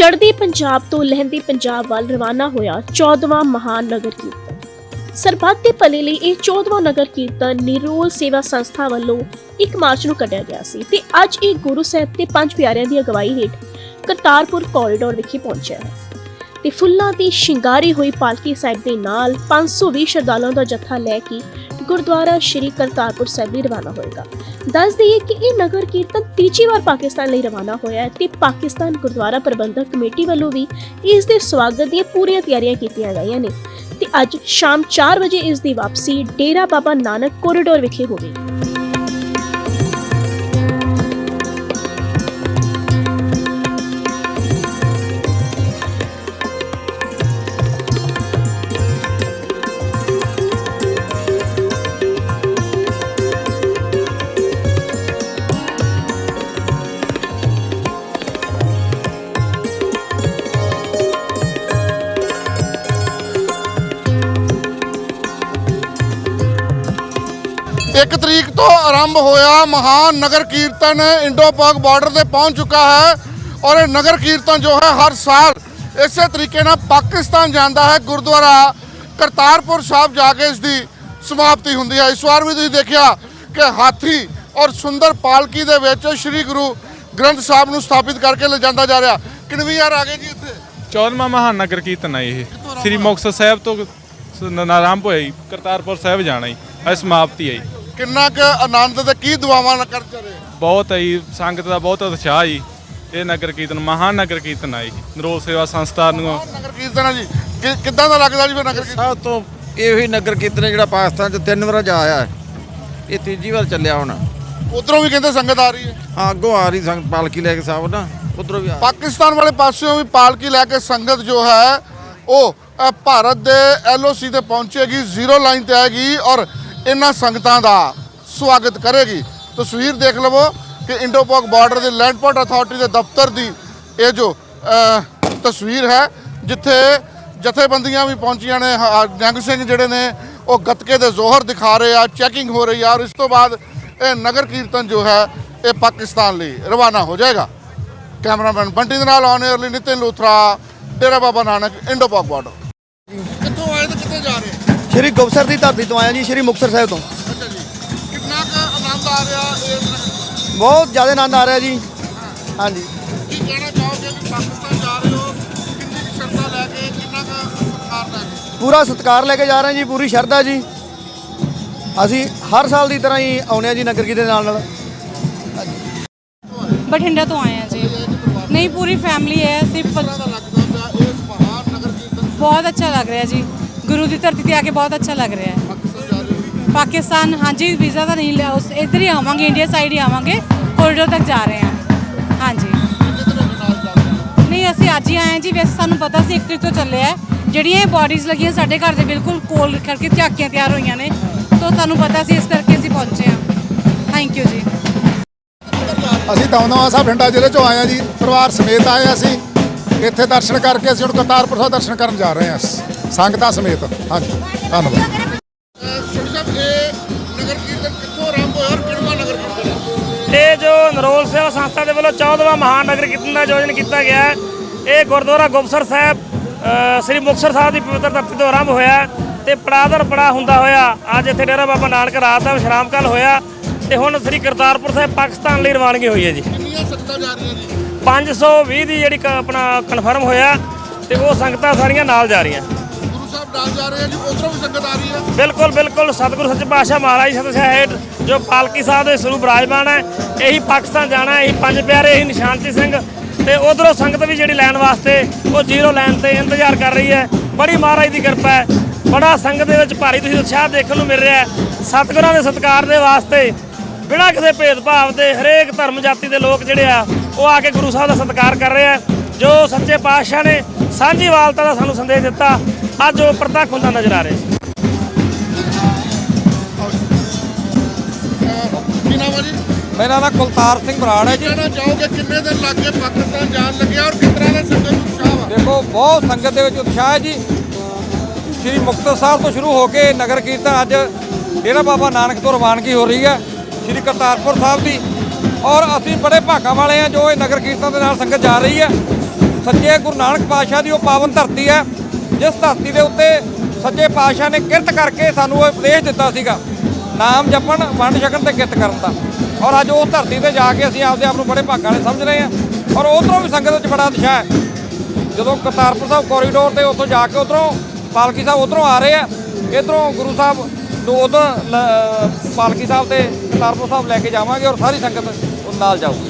ਚੜ੍ਹਦੀ ਪੰਜਾਬ ਤੋਂ ਲਹਿੰਦੀ ਪੰਜਾਬ ਵੱਲ ਰਵਾਨਾ ਹੋਇਆ 14ਵਾਂ ਮਹਾਨ ਨਗਰ ਕੀਰਤਨ। ਸਰਬੱਤ ਦੇ ਭਲੇ ਲਈ ਇਹ 14ਵਾਂ ਨਗਰ ਕੀਰਤਨ ਨਿਰੋਲ ਸੇਵਾ ਸੰਸਥਾ ਵੱਲੋਂ ਇੱਕ ਮਾਰਚ ਨੂੰ ਕੱਢਿਆ ਗਿਆ ਸੀ ਤੇ ਅੱਜ ਇਹ ਗੁਰੂ ਸਾਹਿਬ ਤੇ ਪੰਜ ਪਿਆਰਿਆਂ ਦੀ ਅਗਵਾਈ ਹੇਠ ਕਰਤਾਰਪੁਰ ਕੋਰੀਡੋਰ ਵਿਖੇ ਪਹੁੰਚਿਆ ਹੈ। ਤੇ ਫੁੱਲਾਂ ਦੀ ਸ਼ਿੰਗਾਰੀ ਹੋਈ ਪਾਲਕੀ ਸਾਹਿਬ ਦੇ ਨਾਲ 520 ਸ਼ਰਧਾਲੂਆਂ ਦਾ ਜੱਥਾ ਲੈ ਕੇ ਗੁਰਦੁਆਰਾ ਸ਼੍ਰੀ ਕਰਤਾਰਪੁਰ ਸਾਹਿਬ ਲਈ ਰਵਾਨਾ ਹੋਏਗਾ। ਦੱਸ ਦਈਏ ਕਿ ਇਹ ਨਗਰ ਕੀਰਤਨ ਤੀਜੀ ਵਾਰ ਪਾਕਿਸਤਾਨ ਲਈ ਰਵਾਨਾ ਹੋਇਆ ਹੈ ਤੇ ਪਾਕਿਸਤਾਨ ਗੁਰਦੁਆਰਾ ਪ੍ਰਬੰਧਕ ਕਮੇਟੀ ਵੱਲੋਂ ਵੀ ਇਸ ਦੇ ਸਵਾਗਤ ਦੀਆਂ ਪੂਰੀਆਂ ਤਿਆਰੀਆਂ ਕੀਤੀਆਂ ਗਈਆਂ ਨੇ ਤੇ ਅੱਜ ਸ਼ਾਮ 4 ਵਜੇ ਇਸ ਦੀ ਵਾਪਸੀ ਡੇਰਾ ਬਾਬਾ ਨਾਨਕ ਕੋਰੀਡੋਰ ਵਿਖੇ ਹੋਵੇਗੀ। ਇੱਕ ਤਰੀਕ ਤੋਂ ਆਰੰਭ ਹੋਇਆ ਮਹਾਨ ਨਗਰ ਕੀਰਤਨ ਇੰਡੋ ਪਾਕ ਬਾਰਡਰ ਤੇ ਪਹੁੰਚ ਚੁੱਕਾ ਹੈ ਔਰ ਇਹ ਨਗਰ ਕੀਰਤਨ ਜੋ ਹੈ ਹਰ ਸਾਲ ਇਸੇ ਤਰੀਕੇ ਨਾਲ ਪਾਕਿਸਤਾਨ ਜਾਂਦਾ ਹੈ ਗੁਰਦੁਆਰਾ ਕਰਤਾਰਪੁਰ ਸਾਹਿਬ ਜਾ ਕੇ ਇਸ ਦੀ ਸਮਾਪਤੀ ਹੁੰਦੀ ਹੈ। ਇਸ ਵਾਰ ਵੀ ਤੁਸੀਂ ਦੇਖਿਆ ਕਿ ਹਾਥੀ ਔਰ ਸੁੰਦਰ ਪਾਲਕੀ ਦੇ ਵਿੱਚ ਸ੍ਰੀ ਗੁਰੂ ਗ੍ਰੰਥ ਸਾਹਿਬ ਨੂੰ ਸਥਾਪਿਤ ਕਰਕੇ ਲਿਜਾਂਦਾ ਜਾ ਰਿਹਾ। ਕਿੰਨਵੀਂ ਯਾਰ ਆ ਗਏ ਜੀ ਇੱਥੇ? 14ਵਾਂ ਮਹਾਨ ਨਗਰ ਕੀਰਤਨ ਹੈ ਇਹ। ਸ੍ਰੀ ਮੁਕਤਸਰ ਸਾਹਿਬ ਤੋਂ ਨਾਰਾਮ ਹੋਇਆ ਕਰਤਾਰਪੁਰ ਸਾਹਿਬ ਜਾਣਾ ਜੀ ਇਹ ਸਮਾਪਤੀ ਹੈ ਕਿੰਨਾ ਕੁ ਆਨੰਦ ਤੇ ਕੀ ਦੁਆਵਾਂ ਨਾਲ ਕਰ ਰਹੇ ਬਹੁਤ ਹੈ ਜੀ ਸੰਗਤ ਦਾ ਬਹੁਤ ਉਤਸ਼ਾਹ ਜੀ। ਇਹ ਨਗਰ ਕੀਰਤਨ ਮਹਾਨ ਨਗਰ ਕੀਰਤਨ ਜੀ। ਨਰੋਲ ਸੇਵਾ ਸੰਸਥਾ ਨੂੰ ਨਗਰ ਕੀਰਤਨ ਹੈ ਜੀ। ਕਿ- ਕਿੱਦਾਂ ਦਾ ਲੱਗਦਾ ਜੀ ਫਿਰ ਨਗਰ ਕੀਰਤਨ? ਸਭ ਤੋਂ ਇਹੋ ਹੀ ਨਗਰ ਕੀਰਤਨ ਹੈ ਜਿਹੜਾ ਪਾਕਿਸਤਾਨ ਚ ਤਿੰਨ ਵਾਰ ਜਾ ਆਇਆ ਹੈ। ਇਹ ਤੀਜੀ ਵਾਰ ਚੱਲਿਆ ਹੁਣ। ਉਧਰੋਂ ਵੀ ਕਹਿੰਦੇ ਸੰਗਤ ਆ ਰਹੀ ਹੈ। ਹਾਂ ਅੱਗੋਂ ਆ ਰਹੀ ਸੰਗ ਪਾਲਕੀ ਲੈ ਕੇ ਸਾਹਿਬ ਨਾ ਉਧਰੋਂ ਵੀ ਆ ਪਾਕਿਸਤਾਨ ਵਾਲੇ ਪਾਸਿਓਂ ਵੀ ਪਾਲਕੀ ਲੈ ਕੇ ਸੰਗਤ ਜੋ ਹੈ ਉਹ ਅ, ਭਾਰਤ ਦੇ ਐਲਓਸੀ ਤੇ ਪਹੁੰਚੇਗੀ ਜ਼ੀਰੋ ਲਾਈਨ ਤੇ ਆਏਗੀ ਔਰ ਇਹਨਾਂ ਸੰਗਤਾਂ ਦਾ ਸਵਾਗਤ ਕਰੇਗੀ। ਤਸਵੀਰ ਦੇਖ ਲਵੋ ਕਿ ਇੰਡੋਪੋਕ ਬਾਰਡਰ ਦੇ ਲੈਂਡ ਪੋਰਟ ਅਥਾਰਟੀ ਦੇ ਦਫ਼ਤਰ ਦੀ ਇਹ ਜੋ ਤਸਵੀਰ ਹੈ, ਜਿੱਥੇ ਜਥੇਬੰਦੀਆਂ ਵੀ ਪਹੁੰਚੀਆਂ ਨੇ, ਹ- ਜੰਗ ਸਿੰਘ ਜਿਹੜੇ ਨੇ, ਉਹ ਗੱਤਕੇ ਦੇ ਜ਼ੋਹਰ ਦਿਖਾ ਰਹੇ ਆ, ਚੈਕਿੰਗ ਹੋ ਰਹੀ ਆ, ਔਰ ਇਸ ਤੋਂ ਬਾਅਦ ਇਹ ਨਗਰ ਕੀਰਤਨ ਜੋ ਹੈ, ਇਹ ਪਾਕਿਸਤਾਨ ਲਈ ਰਵਾਨਾ ਹੋ ਜਾਏਗਾ। ਕੈਮਰਾਮੈਨ ਬੰਟੀ ਦੇ ਨਾਲ ਔਨ 에ਅਰ ਲਈ Nitin Luthra, Dera Baba Nanak Indo Pak border. ਕਿੱਥੋਂ ਆਏ ਤੇ ਕਿੱਥੇ ਜਾ ਰਹੇ? ਸ਼੍ਰੀ ਗੁਪਸਰ ਦੀ ਧਰਤੀ ਤੋਂ ਆਇਆ ਜੀ ਸ਼੍ਰੀ ਮੁਕਤਸਰ ਸਾਹਿਬ ਤੋਂ। ਅੱਛਾ ਜੀ। ਕਿੰਨਾ ਕੁ ਆਨੰਦ ਆ ਰਿਹਾ ਇਸ ਬਹੁਤ ਜ਼ਿਆਦਾ ਆਨੰਦ ਆ ਰਿਹਾ ਜੀ। ਹਾਂਜੀ। ਕੀ ਕਹਿਣਾ ਚਾਹੋਗੇ ਕਿ ਪਾਕਿਸਤਾਨ ਜਾ ਰਹੇ ਹੋ? ਕਿੰਨੀ ਕੁ ਸ਼ਰਧਾ ਲੈ ਕੇ ਕਿੰਨਾ ਕੁ ਸਤਿਕਾਰ ਲੈ ਕੇ? ਪੂਰਾ ਸਤਿਕਾਰ ਲੈ ਕੇ ਜਾ ਰਹੇ ਜੀ ਪੂਰੀ ਸ਼ਰਧਾ ਜੀ। ਅਸੀਂ ਹਰ ਸਾਲ ਦੀ ਤਰ੍ਹਾਂ ਹੀ ਆਉਂਦੇ ਹਾਂ ਜੀ ਨਗਰ ਕੀਰਤਨ ਦੇ ਨਾਲ ਨਾਲ। ਬਠਿੰਡਾ ਤੋਂ ਆਏ ਆ ਜੀ। ਨਹੀਂ ਪੂਰੀ ਫੈਮਿਲੀ ਹੈ ਕੀਰਤਨ? ਬਹੁਤ ਅੱਛਾ ਲੱਗ ਰਿਹਾ ਜੀ। ਗੁਰੂ ਦੀ ਧਰਤੀ ਤੇ ਆ ਕੇ ਬਹੁਤ ਅੱਛਾ ਲੱਗ ਰਿਹਾ ਹੈ। ਪਾਕਿਸਤਾਨ, ਹਾਂਜੀ, ਵੀਜ਼ਾ ਤਾਂ ਨਹੀਂ ਲਿਆ, ਉਸ ਇੱਧਰ ਹੀ ਆਵਾਂਗੇ, ਇੰਡੀਆ ਸਾਈਡ ਹੀ ਆਵਾਂਗੇ ਕੋਰੀਡੋਰ ਤੱਕ ਜਾ ਰਹੇ ਹਾਂ। ਹਾਂਜੀ। ਨਹੀਂ, ਅਸੀਂ ਅੱਜ ਹੀ ਆਏ ਹਾਂ ਜੀ, ਵੈਸੇ ਸਾਨੂੰ ਪਤਾ ਸੀ ਇੱਕ ਤਰੀਕ ਤੋਂ ਚੱਲਿਆ ਹੈ। ਜਿਹੜੀਆਂ ਇਹ ਬਾਡੀਜ਼ ਲੱਗੀਆਂ ਸਾਡੇ ਘਰ ਦੇ ਬਿਲਕੁਲ ਕੋਲ ਕਰਕੇ ਝਾਕੀਆਂ ਤਿਆਰ ਹੋਈਆਂ ਨੇ, ਤੋਂ ਸਾਨੂੰ ਪਤਾ ਸੀ ਇਸ ਕਰਕੇ ਅਸੀਂ ਪਹੁੰਚੇ ਹਾਂ। ਥੈਂਕ ਯੂ ਜੀ। ਅਸੀਂ ਦਮਦਮਾ ਸਾਹਿਬ, ਬਠਿੰਡਾ ਜ਼ਿਲ੍ਹੇ ਚੋਂ ਆਏ ਆ ਜੀ, ਪਰਿਵਾਰ ਸਮੇਤ ਆਏ ਹਾਂ ਅਸੀਂ। ਇੱਥੇ ਦਰਸ਼ਨ ਕਰਕੇ ਅਸੀਂ ਹੁਣ ਕਰਤਾਰਪੁਰ ਸਾਹਿਬ ਦਰਸ਼ਨ ਕਰਨ ਜਾ ਰਹੇ ਹਾਂ ਸੰਗਤਾਂ ਸਮੇਤ। ਹਾਂਜੀ ਧੰਨਵਾਦ। ਇਹ ਨਗਰ ਕੀਰਤਨ ਕਿੱਥੋਂ ਆਰੰਭ ਹੋਇਆ ਔਰ ਕਿਹੜਾ ਨਗਰ ਕੀਰਤਨ ਹੈ ਇਹ ਜੋ ਨਰੋਲ ਸੇਵਾ ਸੰਸਥਾ ਦੇ ਵੱਲੋਂ 14ਵਾਂ ਮਹਾਨ ਨਗਰ ਕੀਰਤਨ ਦਾ ਆਯੋਜਨ ਕੀਤਾ ਗਿਆ ਹੈ ਇਹ ਗੁਰਦੁਆਰਾ ਗੁਪਸਰ ਸਾਹਿਬ ਸ੍ਰੀ ਮੁਕਤਸਰ ਸਾਹਿਬ ਦੀ ਪਵਿੱਤਰ ਧਰਤੀ ਤੋਂ ਆਰੰਭ ਹੋਇਆ ਤੇ ਪੜਾਦਰ ਪੜਾ ਹੁੰਦਾ ਹੋਇਆ। ਅੱਜ ਇੱਥੇ ਡੇਰਾ ਬਾਬਾ ਨਾਨਕ ਰਾਤ ਦਾ ਵਿਸ਼ਰਾਮ ਕਾਲ ਹੋਇਆ ਤੇ ਹੁਣ ਸ੍ਰੀ ਕਰਤਾਰਪੁਰ ਸਾਹਿਬ ਪਾਕਿਸਤਾਨ ਲਈ ਰਵਾਨਗੀ ਹੋਈ ਹੈ ਜੀ। ਕਿੰਨੀਆਂ ਸੰਗਤਾਂ ਜਾ ਰਹੀਆਂ ਜੀ? 520 ਦੀ ਜਿਹੜੀ ਕ- ਆਪਣਾ ਕਨਫਰਮ ਹੋਇਆ ਤੇ ਉਹ ਸੰਗਤਾਂ ਸਾਰੀਆਂ ਨਾਲ ਜਾ ਰਹੀਆਂ। ਗੁਰੂ ਸਾਹਿਬ ਨਾਲ ਜਾ ਰਹੇ ਆ ਜੀ ਉਧਰੋਂ ਵੀ ਸੰਗਤ ਆ ਰਹੀ ਹੈ। ਬਿਲਕੁਲ ਬਿਲਕੁਲ ਸਤਿਗੁਰੂ ਸੱਚੇ ਪਾਤਸ਼ਾਹ ਮਹਾਰਾਜ ਸਤਿ ਹੇਠ ਜੋ ਪਾਲਕੀ ਸਾਹਿਬ ਦੇ ਸਰੂਪ ਬਿਰਾਜਮਾਨ ਹੈ ਇਹੀ ਪਾਕਿਸਤਾਨ ਜਾਣਾ ਹੈ, ਇਹੀ ਪੰਜ ਪਿਆਰੇ ਇਹੀ ਨਿਸ਼ਾਨਤੀ ਸਿੰਘ। ਤੇ ਉਧਰੋਂ ਸੰਗਤ ਵੀ ਜਿਹੜੀ ਲੈਣ ਵਾਸਤੇ ਉਹ ਜ਼ੀਰੋ ਲਾਈਨ ਤੇ ਇੰਤਜ਼ਾਰ ਕਰ ਰਹੀ ਹੈ। ਬੜੀ ਮਹਾਰਾਜ ਦੀ ਕਿਰਪਾ ਹੈ। ਬੜਾ ਸੰਗਤ ਦੇ ਵਿੱਚ ਭਾਰੀ ਤੁਸੀਂ ਉਤਸ਼ਾਹ ਦੇਖਣ ਨੂੰ ਮਿਲ ਰਿਹਾ ਹੈ। ਸਤਿਗੁਰਾਂ ਦੇ ਸਤਿਕਾਰ ਦੇ ਵਾਸਤੇ ਬਿਨਾਂ ਕਿਸੇ ਭੇਦਭਾਵ ਦੇ ਹਰੇਕ ਧਰਮ ਜਾਤੀ ਦੇ ਲੋਕ ਜਿਹੜੇ ਆ ਉਹ ਆ ਕੇ ਗੁਰੂ ਸਾਹਿਬ ਦਾ ਸਤਿਕਾਰ ਕਰ ਰਹੇ ਆ। ਜੋ ਸੱਚੇ ਪਾਤਸ਼ਾਹ ਨੇ ਸਾਂਝੀਵਾਲਤਾ ਦਾ ਸਾਨੂੰ ਸੰਦੇਸ਼ ਦਿੱਤਾ ਅੱਜ ਉਹ ਪ੍ਰਤੱਖ ਹੁੰਦਾ ਨਜ਼ਰ ਆ ਰਿਹਾ ਹੈ ਕੀ ਨਾਮ ਹੈ ਜੀ? ਮੇਰਾ ਨਾਮ ਕੁਲਤਾਰ ਸਿੰਘ ਬਰਾੜ ਹੈ ਜੀ। ਕਹਿਣਾ ਚਾਹੋਗੇ ਕਿੰਨੇ ਦਿਨ ਲੱਗ ਗਏ ਪਾਕਿਸਤਾਨ ਜਾਣ ਲੱਗਿਆ ਔਰ ਕਿਸ ਤਰ੍ਹਾਂ ਦਾ ਸੰਗਤ ਨੂੰ ਉਤਸ਼ਾਹ ਵਾ? ਦੇਖੋ ਬਹੁਤ ਸੰਗਤ ਦੇ ਵਿੱਚ ਉਤਸ਼ਾਹ ਹੈ ਜੀ। ਸ੍ਰੀ ਮੁਕਤਸਰ ਸਾਹਿਬ ਤੋਂ ਸ਼ੁਰੂ ਹੋ ਕੇ ਨਗਰ ਕੀਰਤਨ ਅੱਜ ਡੇਰਾ ਬਾਬਾ ਨਾਨਕ ਤੋਂ ਰਵਾਨਗੀ ਹੋ ਰਹੀ ਹੈ। ਸ੍ਰੀ ਕਰਤਾਰਪੁਰ ਸਾਹਿਬ ਦੀ। ਔਰ ਅਸੀਂ ਬੜੇ ਭਾਗਾਂ ਵਾਲੇ ਹਾਂ ਜੋ ਇਹ ਨਗਰ ਕੀਰਤਨ ਦੇ ਨਾਲ ਸੰਗਤ ਜਾ ਰਹੀ ਹੈ। ਸੱਚੇ ਗੁਰੂ ਨਾਨਕ ਪਾਤਸ਼ਾਹ ਦੀ ਉਹ ਪਾਵਨ ਧਰਤੀ ਹੈ। ਜਿਸ ਧਰਤੀ ਦੇ ਉੱਤੇ ਸੱਚੇ ਪਾਤਸ਼ਾਹ ਨੇ ਕਿਰਤ ਕਰਕੇ ਸਾਨੂੰ ਉਹ ਉਪਦੇਸ਼ ਦਿੱਤਾ ਸੀਗਾ। ਨਾਮ ਜਪਣ, ਵੰਡ ਛਕਣ ਤੇ ਕਿਰਤ ਕਰਨ ਦਾ। ਔਰ ਅੱਜ ਉਹ ਧਰਤੀ ਤੇ ਜਾ ਕੇ ਅਸੀਂ ਆਪਦੇ ਆਪ ਨੂੰ ਬੜੇ ਭਾਗਾਂ ਵਾਲੇ ਸਮਝ ਰਹੇ ਹਾਂ। ਔਰ ਉਧਰੋਂ ਵੀ ਸੰਗਤ ਵਿੱਚ ਬੜਾ ਉਤਸ਼ਾਹ ਹੈ। ਜਦੋਂ ਕਰਤਾਰਪੁਰ ਸਾਹਿਬ ਕੋਰੀਡੋਰ ਤੇ ਉੱਥੋਂ ਜਾ ਕੇ ਉਧਰੋਂ ਪਾਲਕੀ ਸਾਹਿਬ ਉਧਰੋਂ ਆ ਰਹੇ ਆ, ਇਧਰੋਂ ਗੁਰੂ ਸਾਹਿਬ ਨੂੰ ਉਧਰ ਪਾਲਕੀ ਸਾਹਿਬ ਤੇ ਕਰਤਾਰਪੁਰ ਸਾਹਿਬ ਲੈ ਕੇ ਜਾਵਾਂਗੇ ਔਰ ਸਾਰੀ ਸੰਗਤ ਨਾਲ ਜਾਊਗੀ।